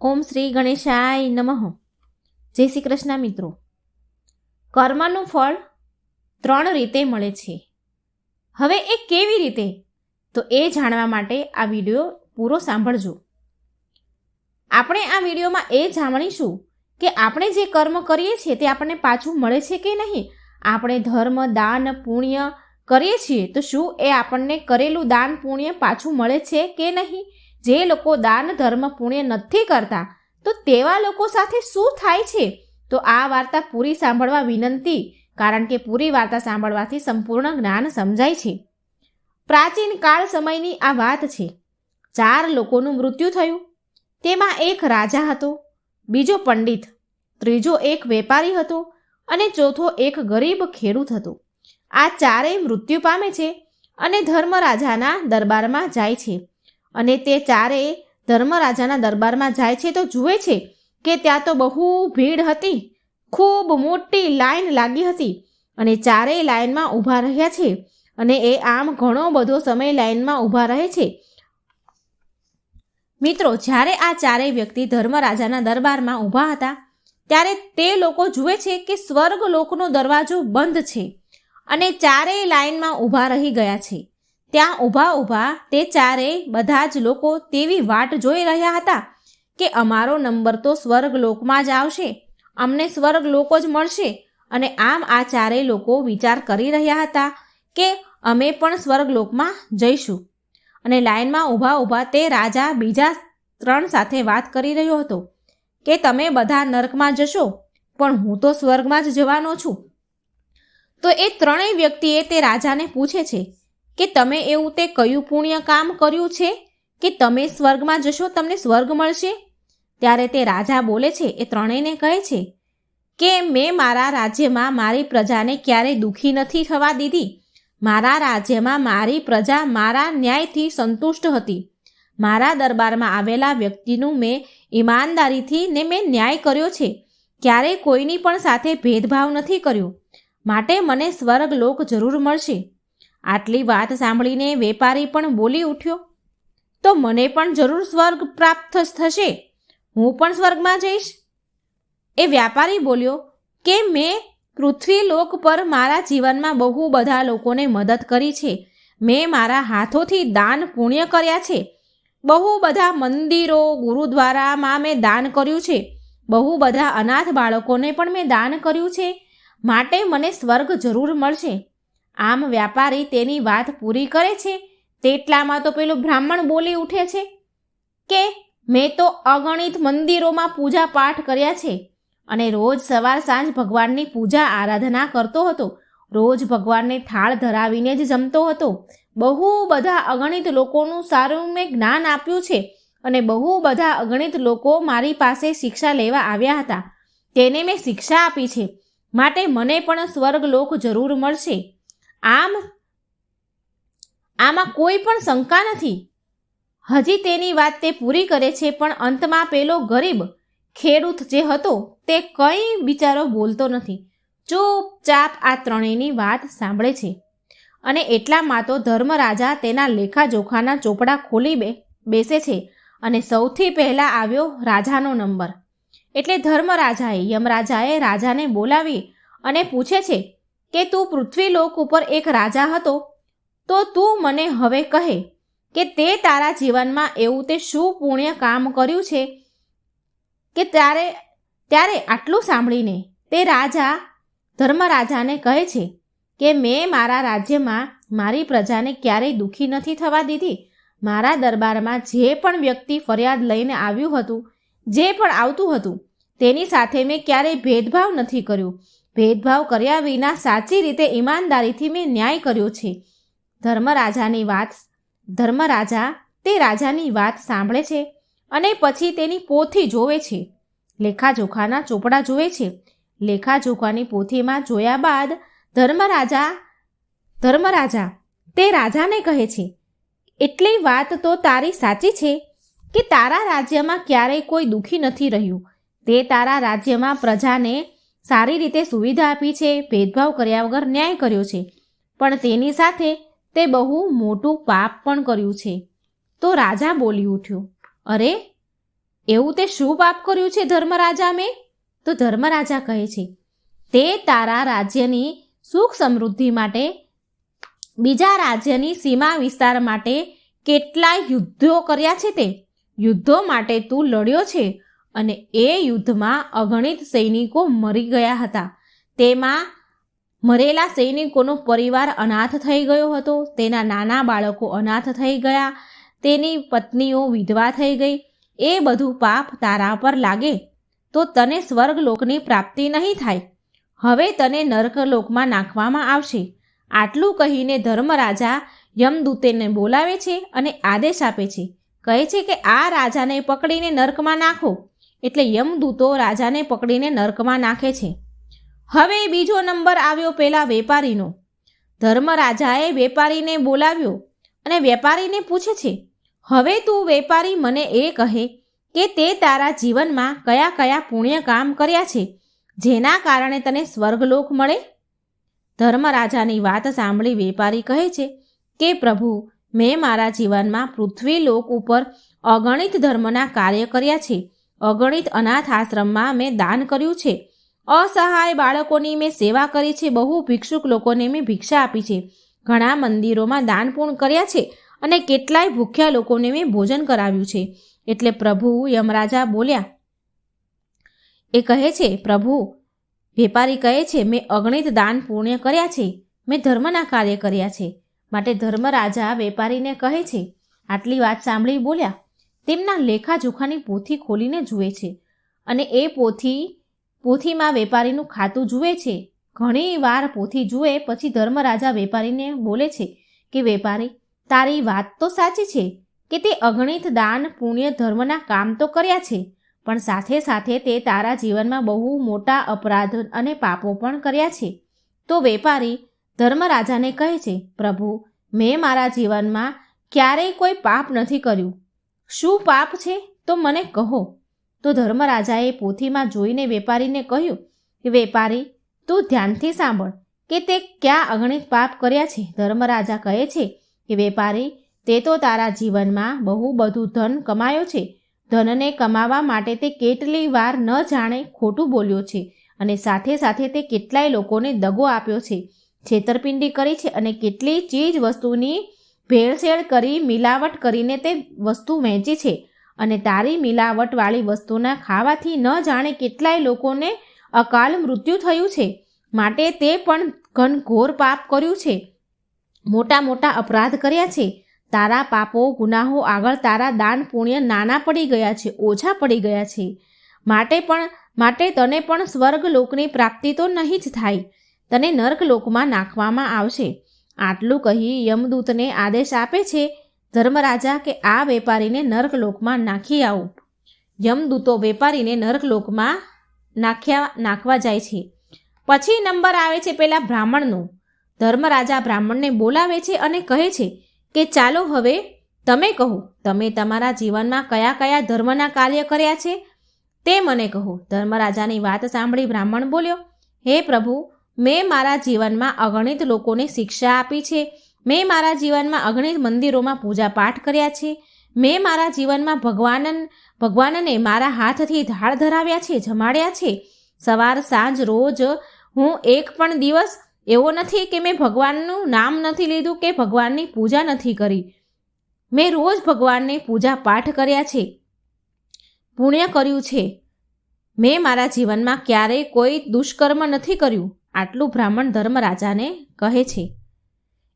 ઓમ શ્રી ગણેશાય નમઃ. જય શ્રી કૃષ્ણ મિત્રો. કર્મનું ફળ ત્રણ રીતે મળે છે. હવે એ કેવી રીતે? તો એ જાણવા માટે આ વીડિયો પૂરો સાંભળજો. આપણે આ વિડીયોમાં એ જાણીશું કે આપણે જે કર્મ કરીએ છીએ તે આપણને પાછું મળે છે કે નહીં? આપણે ધર્મ, દાન, પુણ્ય કરીએ છીએ તો શું એ આપણને કરેલું દાન, પુણ્ય પાછું મળે છે કે નહીં? જે લોકો દાન, ધર્મ, પુણ્ય નથી કરતા, તો તેવા લોકો સાથે શું થાય છે? તો આ વાર્તા પૂરી સાંભળવા વિનંતી, કારણ કે પૂરી વાર્તા સાંભળવાથી સંપૂર્ણ જ્ઞાન સમજાય છે. પ્રાચીન કાળ સમયની આ વાત છે. ચાર લોકોનું મૃત્યુ થયું. તેમાં એક રાજા હતો, બીજો પંડિત, ત્રીજો એક વેપારી હતો અને ચોથો એક ગરીબ ખેડૂત હતો. આ ચારેય મૃત્યુ પામે છે અને ધર્મરાજાના દરબારમાં જાય છે. અને તે ચારેય ધર્મરાજાના દરબારમાં જાય છે તો જુએ છે કે ત્યાં તો બહુ ભીડ હતી. ખૂબ મોટી લાઈન લાગી હતી અને ચારેય લાઈનમાં ઊભા રહ્યા છે અને એ આમ ઘણો બધો સમય લાઈનમાં ઊભા રહે છે. મિત્રો, જ્યારે આ ચારેય વ્યક્તિ ધર્મરાજાના દરબારમાં ઊભા હતા, ત્યારે તે લોકો જુએ છે કે સ્વર્ગ લોકનો દરવાજો બંધ છે અને ચારેય લાઈનમાં ઊભા રહી ગયા છે. ત્યાં ઊભા ઊભા તે ચારેય બધા જ લોકો તેવી વાટ જોઈ રહ્યા હતા કે અમારો નંબર તો સ્વર્ગ લોકમાં જ આવશે, અમને સ્વર્ગ લોકો જ મળશે અને આમ આ ચારેય લોકો વિચાર કરી રહ્યા હતા કે અમે પણ સ્વર્ગ લોકમાં જઈશું. અને લાઈનમાં ઊભા ઊભા તે રાજા બીજા ત્રણ સાથે વાત કરી રહ્યો હતો કે તમે બધા નર્કમાં જશો, પણ હું તો સ્વર્ગમાં જ જવાનો છું. તો એ ત્રણેય વ્યક્તિએ તે રાજાને પૂછે છે કે તમે એવું તે કયું પુણ્ય કામ કર્યું છે? કે તમે સ્વર્ગમાં જશો, તમને સ્વર્ગ મળશે? ત્યારે તે રાજા બોલે છે, એ ત્રણેયને કહે છે કે મેં મારા રાજ્યમાં મારી પ્રજાને ક્યારેય દુઃખી નથી થવા દીધી. મારા રાજ્યમાં મારી પ્રજા મારા ન્યાયથી સંતુષ્ટ હતી. મારા દરબારમાં આવેલા વ્યક્તિનું મેં ઈમાનદારીથી ને મેં ન્યાય કર્યો છે. ક્યારેય કોઈની પણ સાથે ભેદભાવ નથી કર્યો. માટે મને સ્વર્ગ લોક જરૂર મળશે. આટલી વાત સાંભળીને વેપારી પણ બોલી ઉઠ્યો, તો મને પણ જરૂર સ્વર્ગ પ્રાપ્ત થશે. હું પણ સ્વર્ગમાં જઈશ. એ વ્યાપારી બોલ્યો, કે મેં પૃથ્વી લોક પર મારા જીવનમાં બહુ બધા લોકોને મદદ કરી છે. મેં મારા હાથોથી દાન પુણ્ય કર્યા છે. બહુ બધા મંદિરો, ગુરુદ્વારામાં મેં દાન કર્યું છે. બહુ બધા અનાથ બાળકોને પણ મેં દાન કર્યું છે. માટે મને સ્વર્ગ જરૂર મળશે. આમ વ્યાપારી તેની વાત પૂરી કરે છે? તેટલામાં તો પેલું બ્રાહ્મણ બોલી ઉઠે છે? કે મેં તો અગણિત મંદિરોમાં પૂજા પાઠ કર્યા છે અને રોજ સવાર સાંજ ભગવાનની પૂજા આરાધના કરતો હતો. રોજ ભગવાનને થાળ ધરાવીને જ જમતો હતો. બહુ બધા અગણિત લોકોનું સારું મેં જ્ઞાન આપ્યું છે અને બહુ બધા અગણિત લોકો મારી પાસે શિક્ષા લેવા આવ્યા હતા. તેને મેં શિક્ષા આપી છે. માટે મને પણ સ્વર્ગ લોક જરૂર મળશે. આમ, આમાં કોઈ પણ શંકા નથી. હજી તેની વાત તે પૂરી કરે છે, પણ અંતમાં પેલો ગરીબ ખેડૂત જે હતો, તે કંઈ બિચારો બોલતો નથી. ચૂપચાપ આ ત્રણેયની વાત સાંભળે છે. અને એટલામાં તો ધર્મરાજા તેના લેખાજોખાના ચોપડા ખોલી બે, બેસે છે અને સૌથી પહેલાં આવ્યો રાજાનો નંબર. એટલે ધર્મરાજાએ, યમરાજાએ રાજાને બોલાવી અને પૂછે છે કે તું પૃથ્વીલોક ઉપર એક રાજા હતો, તો તું મને હવે કહે કે તે તારા જીવનમાં એવું તે શું પુણ્ય કામ કર્યું છે કે ત્યારે ત્યારે આટલું સાંભળીને તે રાજા, ધર્મરાજાને કહે છે કે મેં મારા રાજ્યમાં મારી પ્રજાને ક્યારેય દુઃખી નથી થવા દીધી. મારા દરબારમાં જે પણ વ્યક્તિ ફરિયાદ લઈને આવ્યું હતું, જે પણ આવતું હતું, તેની સાથે મેં ક્યારેય ભેદભાવ નથી કર્યો. ભેદભાવ કર્યા વિના સાચી રીતે ઈમાનદારીથી મેં ન્યાય કર્યો છે. ધર્મરાજાની વાત ધર્મરાજા તે રાજાની વાત સાંભળે છે અને પછી તેની પોથી જોવે છે. લેખાજોખાના ચોપડા જોવે છે. લેખાજોખાની પોથીમાં જોયા બાદ ધર્મરાજા ધર્મરાજા, તે રાજાને કહે છે, એટલી વાત તો તારી સાચી છે કે તારા રાજ્યમાં ક્યારેય કોઈ દુઃખી નથી રહ્યું. તે તારા રાજ્યમાં પ્રજાને સારી રીતે સુવિધા આપી છે, ભેદભાવ કર્યા વગર ન્યાય કર્યો છે. પણ તેની સાથે તે બહુ મોટું પાપ પણ કર્યું છે. તો રાજા બોલી ઉઠ્યો, અરે, એવું તે શું પાપ કર્યું છે ધર્મરાજા મેં? તો ધર્મરાજા કહે છે, તે તારા રાજ્યની સુખ સમૃદ્ધિ માટે, બીજા રાજ્યની સીમા વિસ્તાર માટે કેટલાય યુદ્ધો કર્યા છે તે. યુદ્ધો માટે તું લડ્યો છે અને એ યુદ્ધમાં અગણિત સૈનિકો મરી ગયા હતા. તેમાં મરેલા સૈનિકોનો પરિવાર અનાથ થઈ ગયો હતો. તેના નાના બાળકો અનાથ થઈ ગયા. તેની પત્નીઓ વિધવા થઈ ગઈ. એ બધું પાપ તારા પર લાગે. તો તને સ્વર્ગલોકની પ્રાપ્તિ નહીં થાય. હવે તને નર્કલોકમાં નાખવામાં આવશે. આટલું કહીને ધર્મરાજા યમદૂતેને બોલાવે છે અને આદેશ આપે છે. કહે છે કે આ રાજાને પકડીને નર્કમાં નાખો. એટલે યમદૂતો રાજાને પકડીને નર્કમાં નાખે છે. હવે બીજો નંબર આવ્યો પેલા વેપારીનો. ધર્મરાજાએ વેપારીને બોલાવ્યો અને વેપારીને પૂછે છે, હવે તું વેપારી મને એ કહે કે તે તારા જીવનમાં કયા કયા પુણ્ય કામ કર્યા છે, જેના કારણે તને સ્વર્ગલોક મળે? ધર્મરાજાની વાત સાંભળી વેપારી કહે છે કે, પ્રભુ, મેં મારા જીવનમાં પૃથ્વીલોક ઉપર અગણિત ધર્મના કાર્ય કર્યા છે અગણિત અનાથ આશ્રમમાં મેં દાન કર્યું છે. અસહાય બાળકોની મેં સેવા કરી છે. બહુ ભિક્ષુક લોકોને મેં ભિક્ષા આપી છે. ઘણા મંદિરોમાં દાન પૂર્ણ કર્યા છે અને કેટલાય ભૂખ્યા લોકોને મેં ભોજન કરાવ્યું છે. એટલે પ્રભુ યમરાજા બોલ્યા, એ કહે છે, પ્રભુ, વેપારી કહે છે, મેં અગણિત દાન પુણ્ય કર્યા છે. મેં ધર્મના કાર્ય કર્યા છે. માટે ધર્મરાજા વેપારીને કહે છે, આટલી વાત સાંભળી બોલ્યા તેમના લેખાજોખાની પોથી ખોલીને જુએ છે અને એ પોથી, પોથીમાં વેપારીનું ખાતું જુએ છે. ઘણી વાર પોથી જુએ પછી ધર્મરાજા વેપારીને બોલે છે કે, વેપારી, તારી વાત તો સાચી છે કે તે અગણિત દાન પુણ્ય ધર્મના કામ તો કર્યા છે, પણ સાથે સાથે તે તારા જીવનમાં બહુ મોટા અપરાધ અને પાપો પણ કર્યા છે. તો વેપારી ધર્મરાજાને કહે છે, પ્રભુ, મેં મારા જીવનમાં ક્યારેય કોઈ પાપ નથી કર્યું. શું પાપ છે? તો મને કહો. તો ધર્મરાજાએ પોથીમાં જોઈને વેપારીને કહ્યું કે વેપારી, તું ધ્યાનથી સાંભળ કે તે ક્યાં અગણિત પાપ કર્યા છે? ધર્મરાજા કહે છે કે, વેપારી, તે તો તારા જીવનમાં બહુ બધું ધન કમાયો છે. ધનને કમાવા માટે તે કેટલી વાર ન જાણે ખોટું બોલ્યો છે અને સાથે સાથે તે કેટલાય લોકોને દગો આપ્યો છે. છેતરપિંડી કરી છે અને કેટલી ચીજ વસ્તુની ભેળસેળ કરી મિલાવટ કરીને તે વસ્તુ વહેંચી છે અને તારી મિલાવટવાળી વસ્તુના ખાવાથી ન જાણે કેટલાય લોકોને અકાલ મૃત્યુ થયું છે. માટે તે પણ ઘનઘોર પાપ કર્યું છે. મોટા મોટા અપરાધ કર્યા છે. તારા પાપો, ગુનાહો આગળ તારા દાન પુણ્ય નાના પડી ગયા છે, ઓછા પડી ગયા છે. માટે પણ, માટે તને પણ સ્વર્ગ લોકની પ્રાપ્તિ તો નહીં જ થાય. તને નર્ક લોકમાં નાખવામાં આવશે. આટલું કહી યમદૂતને આદેશ આપે છે ધર્મરાજા કે આ વેપારીને નર્કલોકમાં નાખી આવો. યમદૂતો વેપારીને નર્કલોકમાં નાખ્યા નાખવા જાય છે. પછી નંબર આવે છે પેલા બ્રાહ્મણનો. ધર્મરાજા બ્રાહ્મણને બોલાવે છે અને કહે છે કે ચાલો હવે તમે કહો, તમે તમારા જીવનમાં કયા કયા ધર્મના કાર્ય કર્યા છે? તે મને કહો. ધર્મરાજાની વાત સાંભળી બ્રાહ્મણ બોલ્યો, હે પ્રભુ મેં મારા જીવનમાં અગણિત લોકોને શિક્ષા આપી છે. મેં મારા જીવનમાં અગણિત મંદિરોમાં પૂજા પાઠ કર્યા છે. મેં મારા જીવનમાં ભગવાન ભગવાનને મારા હાથથી ધાળ ધરાવ્યા છે, જમાડ્યા છે. સવાર, સાંજ, રોજ હું એક પણ દિવસ એવો નથી કે મેં ભગવાનનું નામ નથી લીધું કે ભગવાનની પૂજા નથી કરી. મેં રોજ ભગવાનને પૂજા પાઠ કર્યા છે. પુણ્ય કર્યું છે. મેં મારા જીવનમાં ક્યારેય કોઈ દુષ્કર્મ નથી કર્યું. આટલું બ્રાહ્મણ ધર્મરાજાને કહે છે.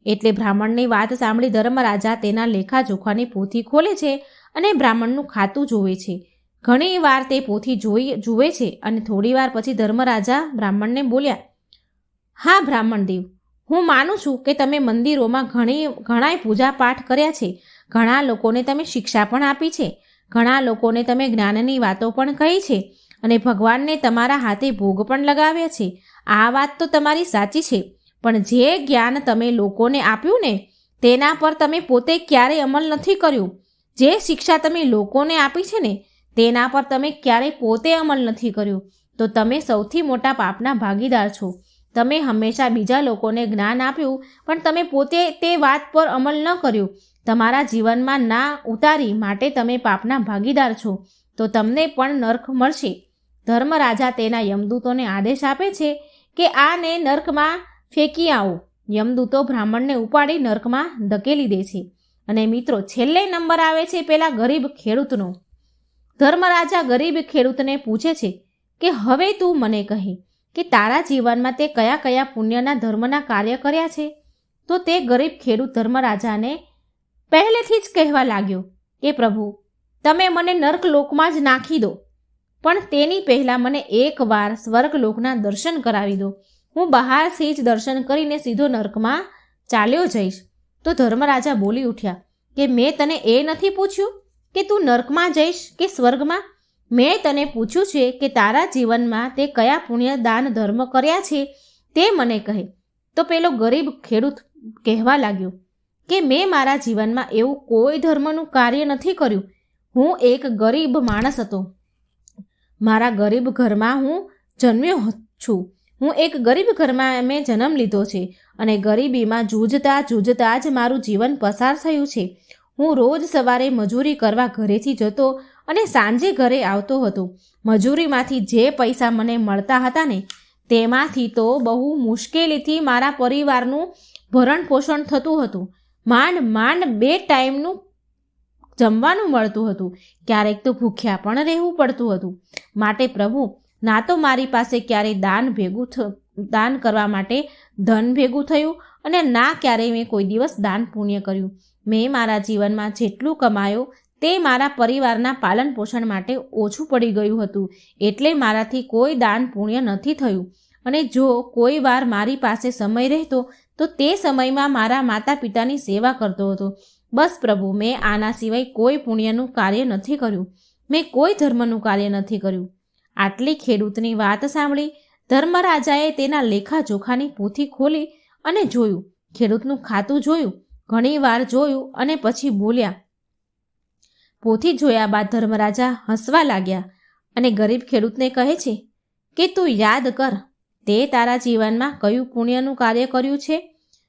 એટલે બ્રાહ્મણની વાત સાંભળી ધર્મરાજા તેના લેખાજોખાની પોથી ખોલે છે અને બ્રાહ્મણનું ખાતું જોવે છે. ઘણી વાર તે પોથી જોઈ, જુએ છે અને થોડી વાર પછી ધર્મરાજા બ્રાહ્મણને બોલ્યા, હા બ્રાહ્મણ દેવ, હું માનું છું કે તમે મંદિરોમાં ઘણી, ઘણાય પૂજા પાઠ કર્યા છે. ઘણા લોકોને તમે શિક્ષા પણ આપી છે. ઘણા લોકોને તમે જ્ઞાનની વાતો પણ કહી છે અને ભગવાનને તમારા હાથે ભોગ પણ લગાવ્યા છે. આ વાત તો તમારી સાચી છે, પણ જે જ્ઞાન તમે લોકોને આપ્યું ને, તેના પર તમે પોતે ક્યારેય અમલ નથી કર્યું. જે શિક્ષા તમે લોકોને આપી છે ને, તેના પર તમે ક્યારેય પોતે અમલ નથી કર્યો. તો તમે સૌથી મોટા પાપના ભાગીદાર છો. તમે હંમેશા બીજા લોકોને જ્ઞાન આપ્યું, પણ તમે પોતે તે વાત પર અમલ ન કર્યું. તમારા જીવનમાં ના ઉતારી માટે તમે પાપના ભાગીદાર છો. તો તમને પણ નર્ક મળશે. ધર્મરાજા તેના યમદૂતોને આદેશ આપે છે કે આને નર્કમાં ફેંકી આવો. યમદૂતો બ્રાહ્મણને ઉપાડી નર્કમાં ધકેલી દે છે. અને મિત્રો, છેલ્લે નંબર આવે છે પેલા ગરીબ ખેડૂતનો. ધર્મરાજા ગરીબ ખેડૂતને પૂછે છે કે, હવે તું મને કહે કે તારા જીવનમાં તે કયા કયા પુણ્યના ધર્મના કાર્ય કર્યા છે? તો તે ગરીબ ખેડૂત ધર્મરાજાને પહેલેથી જ કહેવા લાગ્યો કે, પ્રભુ, તમે મને નર્ક લોકમાં જ નાખી દો. પણ તેની પહેલાં મને એકવાર સ્વર્ગલોકના દર્શન કરાવી દો. હું બહારથી જ દર્શન કરીને સીધો નર્કમાં ચાલ્યો જઈશ. તો ધર્મરાજા બોલી ઉઠ્યા કે મેં તને એ નથી પૂછ્યું કે તું નર્કમાં જઈશ કે સ્વર્ગમાં? મેં તને પૂછ્યું છે કે તારા જીવનમાં તે કયા પુણ્ય દાન ધર્મ કર્યા છે તે મને કહે. તો પેલો ગરીબ ખેડૂત કહેવા લાગ્યો કે મેં મારા જીવનમાં એવું કોઈ ધર્મનું કાર્ય નથી કર્યું. હું એક ગરીબ માણસ હતો. મારા ગરીબ ઘરમાં હું જન્મ્યો છું. હું એક ગરીબ ઘરમાં મેં જન્મ લીધો છે અને ગરીબીમાં જૂજતા જૂજતા જ મારું જીવન પસાર થયું છે. હું રોજ સવારે મજૂરી કરવા ઘરેથી જતો અને સાંજે ઘરે આવતો હતો. મજૂરીમાંથી જે પૈસા મને મળતા હતા ને, તેમાંથી તો બહુ મુશ્કેલીથી મારા પરિવારનું ભરણ પોષણ થતું હતું. માંડ માંડ બે ટાઈમનું જમવાનું મળતું હતું. ક્યારેક તો ભૂખ્યા પણ રહેવું પડતું હતું. માટે પ્રભુ, ના તો મારી પાસે ક્યારેય દાન ભેગું દાન કરવા માટે ધન ભેગું થયું અને ના ક્યારેય મેં કોઈ દિવસ દાન પુણ્ય કર્યું. મેં મારા જીવનમાં જેટલું કમાયું તે મારા પરિવારના પાલન પોષણ માટે ઓછું પડી ગયું હતું. એટલે મારાથી કોઈ દાન પુણ્ય નથી થયું. અને જો કોઈ વાર મારી પાસે સમય રહેતો, તો તે સમયમાં મારા માતા પિતાની સેવા કરતો હતો. બસ પ્રભુ, મેં આના સિવાય કોઈ પુણ્યનું કાર્ય નથી કર્યું. મેં કોઈ ધર્મનું કાર્ય નથી કર્યું. આટલી ખેડૂતની વાત સાંભળી ધર્મરાજાએ તેના લેખાજોખાની પોથી ખોલી અને જોયું. ખેડૂતનું ખાતું જોયું, ઘણી વાર જોયું અને પછી બોલ્યા. પોથી જોયા બાદ ધર્મરાજા હસવા લાગ્યા અને ગરીબ ખેડૂતને કહે છે કે, તું યાદ કર, તે તારા જીવનમાં કયું પુણ્યનું કાર્ય કર્યું છે?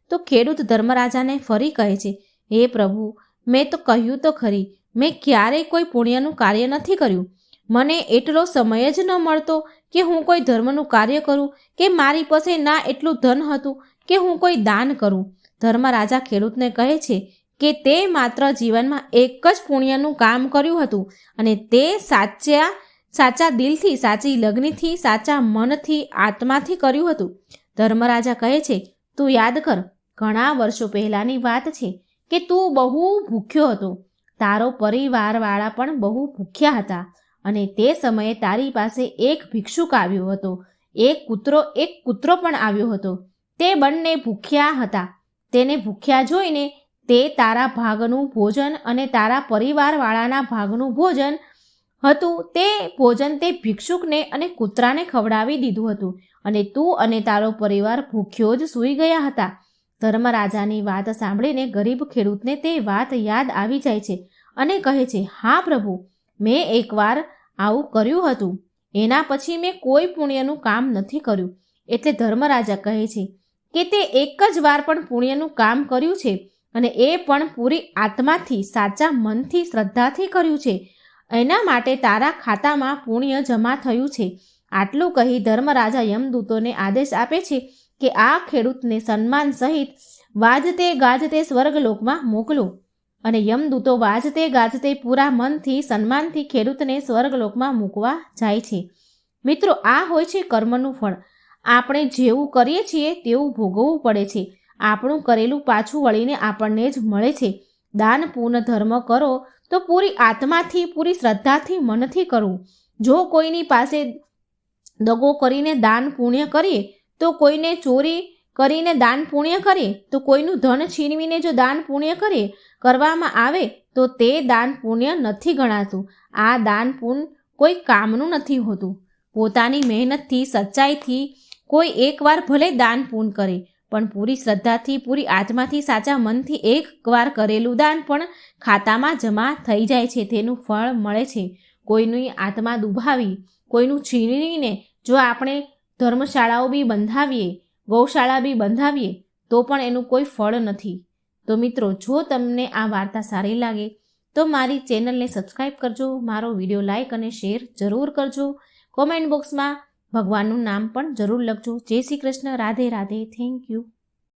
તો ખેડૂત ધર્મરાજાને ફરી કહે છે હે પ્રભુ, મેં તો કહ્યું તો ખરી, મેં ક્યારેય કોઈ પુણ્યનું કાર્ય નથી કર્યું. મને એટલો સમય જ ન મળતો કે હું કોઈ ધર્મનું કાર્ય કરું, કે મારી પાસે ના એટલું ધન હતું કે હું કોઈ દાન કરું. ધર્મરાજા ખેડૂતને કહે છે કે તે માત્ર જીવનમાં એક જ પુણ્યનું કામ કર્યું હતું અને તે સાચા સાચા દિલથી, સાચી લગ્નથી, સાચા મનથી, આત્માથી કર્યું હતું. ધર્મરાજા કહે છે, તું યાદ કર, ઘણા વર્ષો પહેલાંની વાત છે. કે તું બહુ ભૂખ્યો હતો. તારો પરિવારવાળા પણ બહુ ભૂખ્યા હતા અને તે સમયે તારી પાસે એક ભિક્ષુક આવ્યો હતો. એક કૂતરો એક કૂતરો પણ આવ્યો હતો. તે બંને ભૂખ્યા હતા. તેને ભૂખ્યા જોઈને તે તારા ભાગનું ભોજન અને તારા પરિવારવાળાના ભાગનું ભોજન હતું. તે ભોજન તે ભિક્ષુકને અને કૂતરાને ખવડાવી દીધું હતું અને તું અને તારો પરિવાર ભૂખ્યો જ સૂઈ ગયા હતા. ધર્મરાજાની વાત સાંભળીને ગરીબ ખેડૂતને તે વાત યાદ આવી જાય છે અને કહે છે, હા પ્રભુ, મેં એકવાર આવું કર્યું હતું. એના પછી મેં કોઈ પુણ્યનું કામ નથી કર્યું. એટલે ધર્મરાજા કહે છે કે તે એક જ વાર પણ પુણ્યનું કામ કર્યું છે અને એ પણ પૂરી આત્માથી, સાચા મનથી, શ્રદ્ધાથી કર્યું છે. એના માટે તારા ખાતામાં પુણ્ય જમા થયું છે. આટલું કહી ધર્મરાજા યમદૂતોને આદેશ આપે છે કે આ ખેડૂતને સન્માન સહિત વાજતે ગાજતે સ્વર્ગલોકમાં મોકલો. અને યમદૂતો વાજતે ગાજતે પૂરા મનથી સન્માનથી ખેડૂતને સ્વર્ગલોકમાં મૂકવા જાય છે. મિત્રો, આ હોય છે કર્મનું ફળ. આપણે જેવું કરીએ છીએ તેવું ભોગવવું પડે છે. આપણું કરેલું પાછું વળીને આપણને જ મળે છે. દાન પૂર્ણ ધર્મ કરો તો પૂરી આત્માથી, પૂરી શ્રદ્ધાથી, મનથી કરવું જો કોઈની પાસે દગો કરીને દાન પુણ્ય કરીએ તો કોઈને ચોરી કરીને દાન પુણ્ય કરે, તો કોઈનું ધન છીનવીને જો દાન પુણ્ય કરે કરવામાં આવે, તો તે દાન પુણ્ય નથી ગણાતું. આ દાન પુણ્ય કોઈ કામનું નથી હોતું. પોતાની મહેનતથી, સચ્ચાઈથી કોઈ એકવાર ભલે દાન પુણ્ય કરે, પણ પૂરી શ્રદ્ધાથી, પૂરી આત્માથી, સાચા મનથી એકવાર કરેલું દાન પણ ખાતામાં જમા થઈ જાય છે, તેનું ફળ મળે છે. કોઈની આત્મા દુભાવી, કોઈનું છીનવીને જો આપણે ધર્મશાળાઓ બી બંધાવીએ, ગૌશાળા બી બંધાવીએ, તો પણ એનું કોઈ ફળ નથી. તો મિત્રો, જો તમને આ વાર્તા સારી લાગે, તો મારી ચેનલને સબસ્ક્રાઈબ કરજો, મારો વીડિયો લાઇક અને શેર જરૂર કરજો. કોમેન્ટ બોક્સમાં ભગવાનનું નામ પણ જરૂર લખજો. જય શ્રી કૃષ્ણ, રાધે રાધે, થેન્ક યુ.